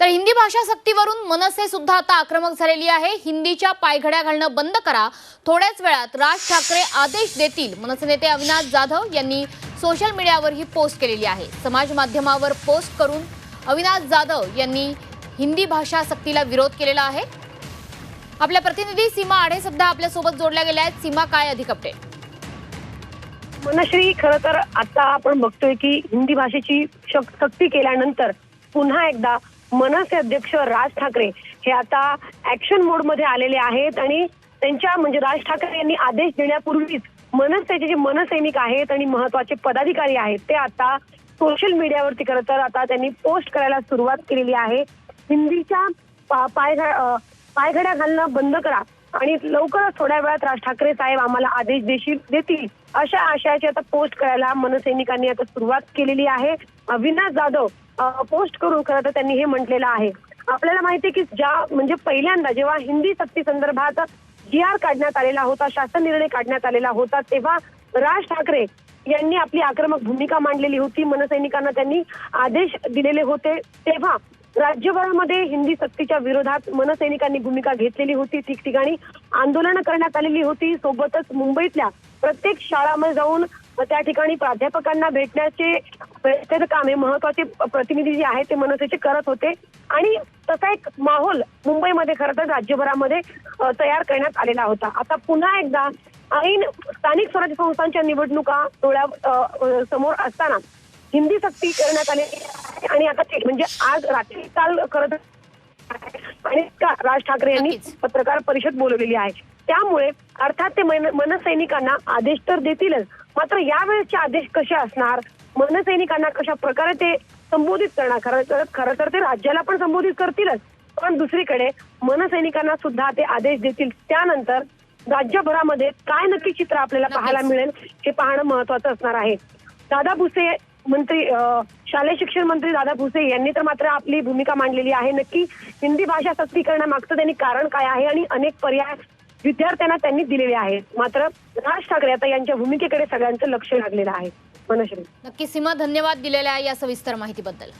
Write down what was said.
तर हिंदी भाषा सक्तीवरून मनसे सुद्धा आता आक्रमक झालेली आहे. हिंदीच्या पायघड्या घालणं बंद करा. थोड्याच वेळात राज ठाकरे आदेश देतील. मनसे नेते अविनाश जाधव यांनी सोशल मीडियावर ही पोस्ट केलेली आहे. समाज माध्यमावर पोस्ट करून अविनाश जाधव यांनी हिंदी भाषा सक्तीला विरोध केलेला आहे. आपल्या प्रतिनिधी सीमा आढे सध्या आपल्यासोबत जोडल्या गेल्या आहेत. सीमा काय अधिक अपडेट मनश्री खरं तर आता आपण बघतोय की हिंदी भाषेची शक- सक्ती केल्यानंतर पुन्हा एकदा मनसे अध्यक्ष राज ठाकरे हे आता ऍक्शन मोडमध्ये आलेले आहेत आणि त्यांच्या म्हणजे राज ठाकरे यांनी आदेश देण्यापूर्वीच मनसेचे जे मनसैनिक आहेत आणि महत्त्वाचे पदाधिकारी आहेत ते आता सोशल मीडियावरती खरं तर आता त्यांनी पोस्ट करायला सुरुवात केलेली आहे. हिंदीच्या पा- पायघड्या घालणं बंद करा. आणि लवकरच थोड्या वेळात राज ठाकरे साहेब आम्हाला आदेश देशील देतील अशा आशयाची आता पोस्ट करायला मनसैनिकांनी आता सुरुवात केलेली आहे. अविनाश जाधव पोस्ट करून खरं तर त्यांनी हे म्हटलेलं आहे. आपल्याला माहिती आहे की ज्या म्हणजे पहिल्यांदा जेव्हा हिंदी सक्ती संदर्भात जी आर काढण्यात आलेला होता शासन निर्णय काढण्यात आलेला होता तेव्हा राज ठाकरे यांनी आपली आक्रमक भूमिका मांडलेली होती. मनसैनिकांना त्यांनी आदेश दिलेले होते. तेव्हा राज्यभरामध्ये हिंदी सक्तीच्या विरोधात मनसैनिकांनी भूमिका घेतलेली होती. ठिकठिकाणी आंदोलनं करण्यात आलेली होती. सोबतच मुंबईतल्या प्रत्येक शाळामध्ये जाऊन त्या ठिकाणी प्राध्यापकांना भेटण्याचे प्रयत्न काम हे महत्त्वाचे प्रतिनिधी जे आहेत ते मनसेचे करत होते. आणि तसा एक माहोल मुंबईमध्ये खरं तर राज्यभरामध्ये तयार करण्यात आलेला होता. आता पुन्हा एकदा ऐन स्थानिक स्वराज्य संस्थांच्या निवडणुका डोळ्या समोर असताना हिंदी सक्ती करण्यात आलेली आणि आता ते म्हणजे आज रात्री काल खरं तर आणि का राज ठाकरे यांनी. पत्रकार परिषद बोलवलेली आहे. त्यामुळे अर्थात ते मन- मनसैनिकांना आदेश तर देतीलच. मात्र यावेळेसचे आदेश कसे असणार? मनसैनिकांना कशा प्रकारे ते संबोधित करणार? खरं तर खरं तर ते राज्याला पण संबोधित करतीलच. पण दुसरीकडे मनसैनिकांना सुद्धा ते आदेश देतील. त्यानंतर राज्यभरामध्ये काय नक्की चित्र आपल्याला. पाहायला मिळेल हे पाहणं महत्वाचं असणार आहे. दादा भुसे मंत्री शालेय शिक्षण मंत्री दादा भुसे यांनी तर मात्र आपली भूमिका मांडलेली आहे. नक्की हिंदी भाषा सक्तीकरणामागचं त्यांनी कारण काय आहे आणि अनेक पर्याय विद्यार्थ्यांना त्यांनी दिलेले आहेत. मात्र राज ठाकरे आता यांच्या भूमिकेकडे सगळ्यांचं लक्ष लागलेलं आहे. मनश्री नक्की सीमा धन्यवाद दिलेल्या या सविस्तर माहितीबद्दल.